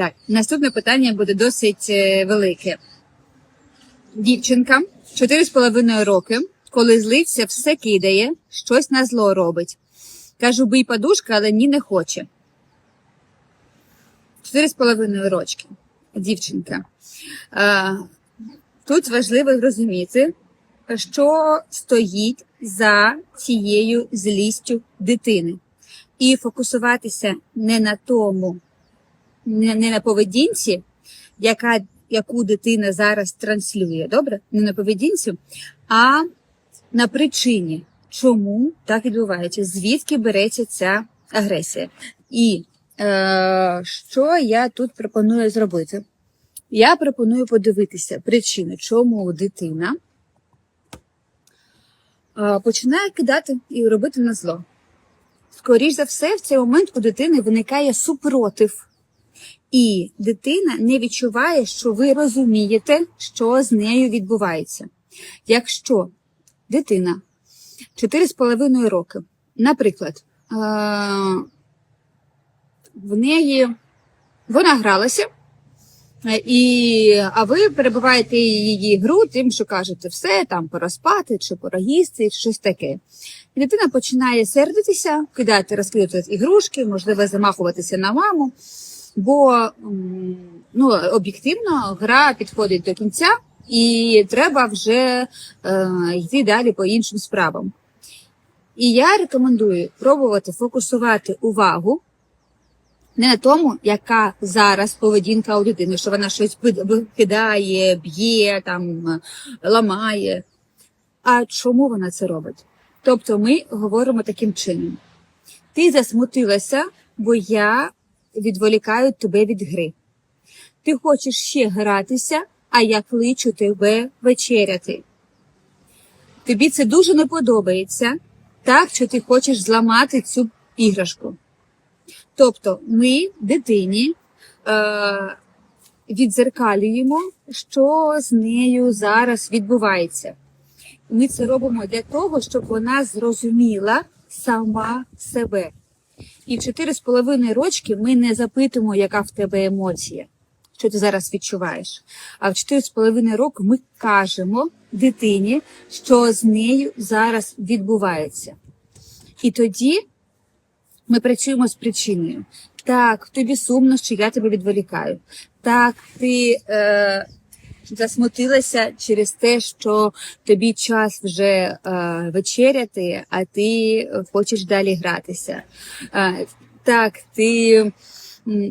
Так, наступне питання буде досить е, велике. Дівчинка 4,5 роки, коли злиться, все кидає, щось на зло робить. Кажу, бий подушка, але ні не хоче. 4,5 рочки. Дівчинка. Тут важливо зрозуміти, що стоїть за цією злістю дитини. І фокусуватися не на тому, не, не на поведінці, яка, яку дитина зараз транслює, добре? Не на поведінці, а на причині, чому так відбувається, звідки береться ця агресія. І е, що я тут пропоную зробити? Я пропоную подивитися причини, чому дитина е, починає кидати і робити на зло. Скоріш за все, в цей момент у дитини виникає супротив. І дитина не відчуває, що ви розумієте, що з нею відбувається. Якщо дитина 4,5 роки, наприклад, е, в неї вона гралася, е, і, а ви перебуваєте її гру тим, що кажете, все там пора спати, чи пора їсти, щось таке. І дитина починає сердитися, кидати, розкидати ігрушки, можливо, замахуватися на маму. Бо ну, об'єктивно гра підходить до кінця, і треба вже е, йти далі по іншим справам. І я рекомендую пробувати фокусувати увагу не на тому, яка зараз поведінка у дитини, що вона щось кидає, б'є, там, ламає. А чому вона це робить? Тобто ми говоримо таким чином: ти засмутилася, бо я відволікаю тебе від гри. Ти хочеш ще гратися, а я кличу тебе вечеряти. Тобі це дуже не подобається, так що ти хочеш зламати цю іграшку. Тобто ми дитині е, відзеркалюємо, що з нею зараз відбувається. Ми це робимо для того, щоб вона зрозуміла сама себе. І в 4,5 рочки ми не запитуємо, яка в тебе емоція, що ти зараз відчуваєш. А в 4,5 роки ми кажемо дитині, що з нею зараз відбувається. І тоді ми працюємо з причиною. Так, тобі сумно, що я тебе відволікаю. Так, ти е, засмутилася через те, що тобі час вже е, вечеряти, а ти хочеш далі гратися. Е, так, ти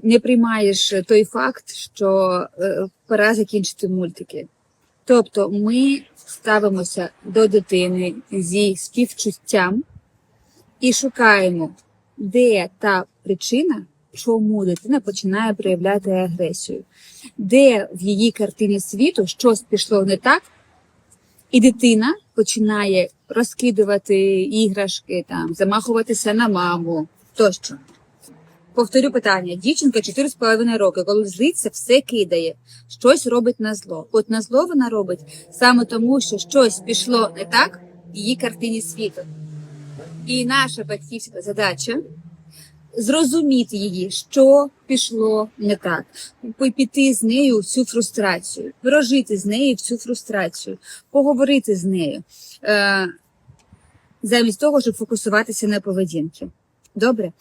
не приймаєш той факт, що е, пора закінчити мультики. Тобто ми ставимося до дитини зі співчуттям і шукаємо, де та причина, чому дитина починає проявляти агресію, де в її картині світу щось пішло не так, і дитина починає розкидувати іграшки, там, замахуватися на маму тощо. Повторю питання: дівчинка 4,5 роки, коли злиться, все кидає, щось робить на зло. От на зло вона робить саме тому, що щось пішло не так в її картині світу. І наша батьківська задача зрозуміти її, що пішло не так, Пі- піти з нею в цю фрустрацію, прожити з нею в цю фрустрацію, поговорити з нею, е, замість того, щоб фокусуватися на поведінці. Добре?